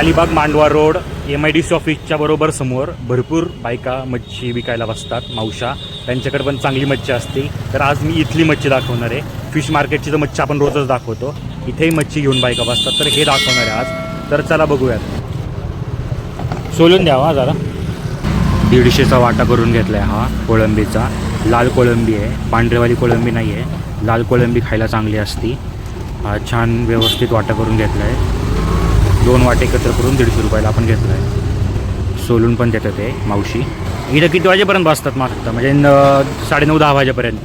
Alibag Mandwa road M I D C ऑफिसच्या बरोबर समोर भरपूर बायका मच्छी विकायला बसतात मावशा. त्यांच्याकडे पण चांगली मच्छी असते तर आज मी इथली मच्छी दाखवणार आहे. फिश मार्केटची तर मच्छी आपण रोजच दाखवतो. इथेही मच्छी घेऊन बायका बसतात. तर हे दाखवणार आहे आज. तर चला बघूयात. सोलून द्यावा जरा. दीडशेचा वाटा करून घेतला आहे हा कोळंबीचा. लाल कोळंबी आहे. पांढरेवाली कोळंबी नाही आहे लाल कोळंबी खायला चांगली असती. छान व्यवस्थित वाटा करून घेतला आहे दोन वाटे एकत्र करून दीडशे रुपयाला आपण घेतला आहे. सोलून पण देतात ते मावशी. इथं किती वाजेपर्यंत बसतात मागतात म्हणजे न साडेनऊ दहा वाजेपर्यंत.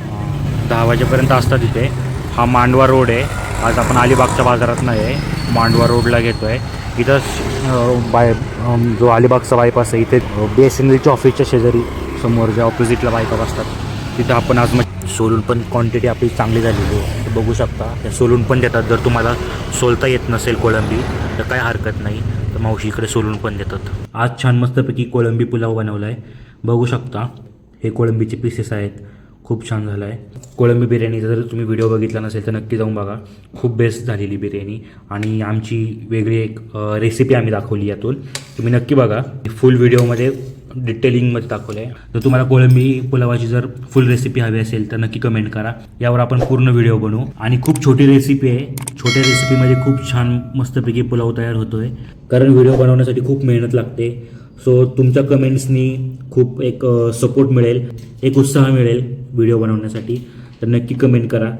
दहा वाजेपर्यंत असतात इथे. हा मांडवा रोड आहे. आज आपण अलिबागच्या बाजारात नाही आहे. मांडवा रोडला घेतो आहे इथं बाय जो अलिबागचा बायपास आहे इथे बी एस एन एलच्या ऑफिसच्या शेजारी समोर ज्या ऑपोजिटला बायका बसतात तिथं आपण आज मग सोलून पण क्वांटिटी आपली चांगली झालेली आहे. ते बघू शकता त्या सोलून पण देतात. जर तुम्हाला सोलता येत नसेल कोळंबी तर काय हरकत नाही. तर मावशी इकडे सोलून पण देतात. आज छान मस्तपैकी कोळंबी पुलाव बनवला आहे बघू शकता हे कोळंबीचे पीसेस आहेत. खूप छान झालं आहे कोळंबी बिर्याणीचा जर तुम्ही व्हिडिओ बघितला नसेल तर नक्की जाऊन बघा. खूप बेस्ट झालेली बिर्याणी. आणि आमची वेगळी एक रेसिपी आम्ही दाखवली यातून. तुम्ही नक्की बघा. फुल व्हिडिओमध्ये डिटेलिंगमध्ये दाखवलं आहे जर तुम्हाला कोळंबी पुलावाची जर फुल रेसिपी हवी असेल तर नक्की कमेंट करा. यावर आपण पूर्ण व्हिडिओ बनवू. आणि खूप छोटी रेसिपी आहे. छोट्या रेसिपीमध्ये खूप छान मस्तपैकी पुलाव तयार होतो आहे कारण व्हिडिओ बनवण्यासाठी खूप मेहनत लागते. सो तुमच्या कमेंट्सनी खूप एक सपोर्ट मिळेल. एक उत्साह मिळेल व्हिडिओ बनवण्यासाठी. तर नक्की कमेंट करा.